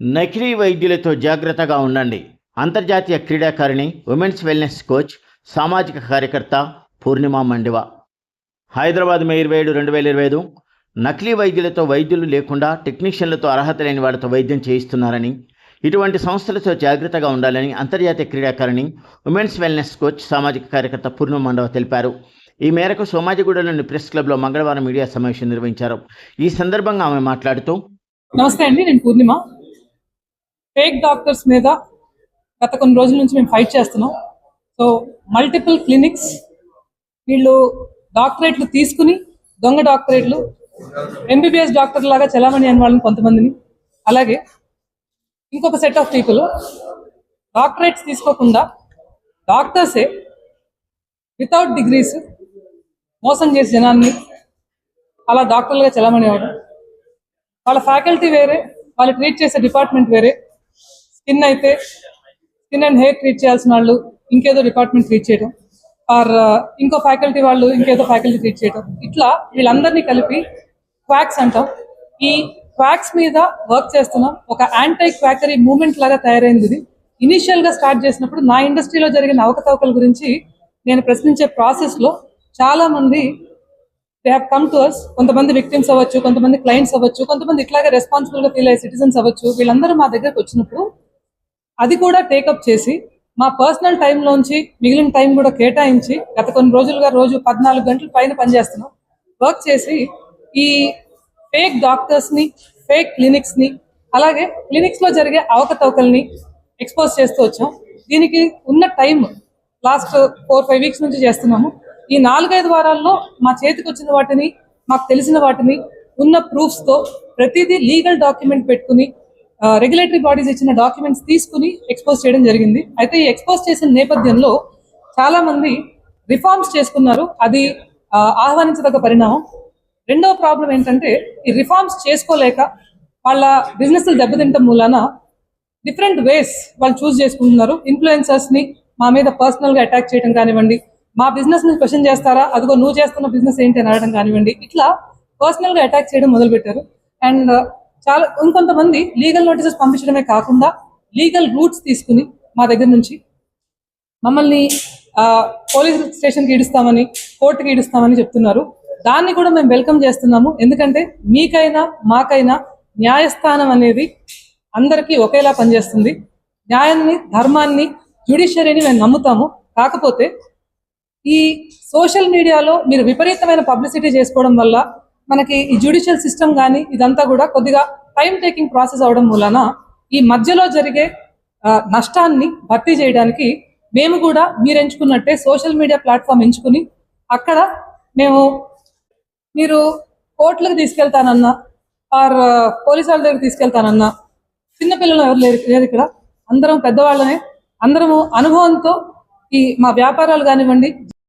నకిలీ వైద్యులతో జాగ్రత్తగా ఉండండి. అంతర్జాతీయ క్రీడాకారిణి ఉమెన్స్ వెల్నెస్ కోచ్ సామాజిక కార్యకర్త పూర్ణిమ మండివ. హైదరాబాద్ మే ఇరవై ఏడు రెండు వేల ఇరవై ఐదు. నకిలీ వైద్యులతో వైద్యులు లేకుండా టెక్నీషియన్లతో అర్హత లేని వారితో వైద్యం చేయిస్తున్నారని ఇటువంటి సంస్థలతో జాగ్రత్తగా ఉండాలని అంతర్జాతీయ క్రీడాకారిణి ఉమెన్స్ వెల్నెస్ కోచ్ సామాజిక కార్యకర్త పూర్ణ మండవ తెలిపారు. ఈ మేరకు సోమాజిగూడలోని ప్రెస్ క్లబ్లో మంగళవారం మీడియా సమావేశం నిర్వహించారు. ఈ సందర్భంగా ఆమె మాట్లాడుతూ నమస్తే అండి నేను పూర్ణిమ. ఫేక్ డాక్టర్స్ మీద గత కొన్ని రోజుల నుంచి మేము ఫైట్ చేస్తున్నాం. సో మల్టిపుల్ క్లినిక్స్ వీళ్ళు డాక్టరేట్లు తీసుకుని దొంగ డాక్టరేట్లు ఎంబీబీఎస్ డాక్టర్ లాగా చలామణి అని వాళ్ళని కొంతమందిని అలాగే ఇంకొక సెట్ ఆఫ్ పీపుల్ డాక్టరేట్స్ తీసుకోకుండా డాక్టర్సే వితౌట్ డిగ్రీస్ మోసం చేసి జనాన్ని అలా డాక్టర్లుగా చలామణి అవ్వడం. వాళ్ళ ఫ్యాకల్టీ వేరే వాళ్ళు ట్రీట్ చేసే డిపార్ట్మెంట్ వేరే స్కిన్ అయితే స్కిన్ అండ్ హెయిర్ ట్రీట్ చేయాల్సిన వాళ్ళు ఇంకేదో డిపార్ట్మెంట్ ట్రీట్ చేయడం ఆర్ ఇంకో ఫ్యాకల్టీ వాళ్ళు ఇంకేదో ఫ్యాకల్టీ ట్రీట్ చేయడం ఇట్లా వీళ్ళందరినీ కలిపి క్వాక్స్ అంటాం. ఈ క్వాక్స్ మీద వర్క్ చేస్తున్నాం ఒక యాంటై క్వాకరీ మూమెంట్ లాగా తయారైంది ఇది. ఇనిషియల్గా స్టార్ట్ చేసినప్పుడు నా ఇండస్ట్రీలో జరిగిన అవకతవకల గురించి నేను ప్రశ్నించే ప్రాసెస్లో చాలా మంది they have come to us కొంతమంది విక్టిమ్స్ అవ్వచ్చు కొంతమంది క్లయింట్స్ అవ్వచ్చు కొంతమంది ఇట్లాగే రెస్పాన్సిబుల్గా ఫీల్ అయ్యే సిటిజన్స్ అవ్వచ్చు. వీళ్ళందరూ మా దగ్గరకు వచ్చినప్పుడు అది కూడా టేకప్ చేసి మా పర్సనల్ టైంలోంచి మిగిలిన టైం కూడా కేటాయించి గత కొన్ని రోజులుగా రోజు పద్నాలుగు గంటల పైన పనిచేస్తున్నాం. వర్క్ చేసి ఈ ఫేక్ డాక్టర్స్ని ఫేక్ క్లినిక్స్ని అలాగే క్లినిక్స్లో జరిగే అవకతవకల్ని ఎక్స్పోజ్ చేస్తూ వచ్చాం. దీనికి ఉన్న time last four five weeks నుంచి చేస్తున్నాము. ఈ నాలుగైదు వారాల్లో మా చేతికి వచ్చిన వాటిని మాకు తెలిసిన వాటిని ఉన్న ప్రూఫ్స్తో ప్రతిదీ లీగల్ డాక్యుమెంట్ పెట్టుకుని రెగ్యులేటరీ బాడీస్ ఇచ్చిన డాక్యుమెంట్స్ తీసుకుని ఎక్స్పోజ్ చేయడం జరిగింది. అయితే ఈ ఎక్స్పోజ్ చేసిన నేపథ్యంలో చాలా మంది రిఫార్మ్స్ చేసుకున్నారు. అది ఆహ్వానించదగ్గ పరిణామం. రెండవ ప్రాబ్లం ఏంటంటే ఈ రిఫార్మ్స్ చేసుకోలేక వాళ్ళ బిజినెస్ దెబ్బతింటం మూలాన డిఫరెంట్ వేస్ వాళ్ళు చూస్ చేసుకుంటున్నారు. ఇన్ఫ్లుయెన్సర్స్ని మా మీద పర్సనల్గా అటాక్ చేయడం కానివ్వండి మా బిజినెస్ని క్వశ్చన్ చేస్తారా అదిగో నువ్వు చేస్తున్న బిజినెస్ ఏంటి అని అడగడం కానివ్వండి ఇట్లా పర్సనల్గా అటాక్ చేయడం మొదలు పెట్టారు అండ్ చాలా ఇంకొంతమంది లీగల్ నోటీసెస్ పంపించడమే కాకుండా లీగల్ రూట్స్ తీసుకుని మా దగ్గర నుంచి మమ్మల్ని పోలీస్ స్టేషన్కి ఈడుస్తామని కోర్టుకి ఈడుస్తామని చెప్తున్నారు. దాన్ని కూడా మేము వెల్కమ్ చేస్తున్నాము. ఎందుకంటే మీకైనా మాకైనా న్యాయస్థానం అనేది అందరికీ ఒకేలా పనిచేస్తుంది. న్యాయాన్ని ధర్మాన్ని జ్యుడిషియరీని మేము నమ్ముతాము. కాకపోతే ఈ సోషల్ మీడియాలో మీరు విపరీతమైన పబ్లిసిటీ చేసుకోవడం వల్ల మనకి ఈ జ్యుడిషియల్ సిస్టమ్ కానీ ఇదంతా కూడా కొద్దిగా టైం టేకింగ్ ప్రాసెస్ అవడం మూలన ఈ మధ్యలో జరిగే నష్టాన్ని భర్తీ చేయడానికి మేము కూడా మీరు ఎంచుకున్నట్టే సోషల్ మీడియా ప్లాట్ఫామ్ ఎంచుకుని అక్కడ మేము మీరు కోర్టులకు తీసుకెళ్తానన్నా ఆర్ పోలీసు వాళ్ళ దగ్గర తీసుకెళ్తానన్నా చిన్నపిల్లలు ఎవరు లేరు లేరు ఇక్కడ అందరం పెద్దవాళ్ళనే అందరము అనుభవంతో ఈ మా వ్యాపారాలు కానివ్వండి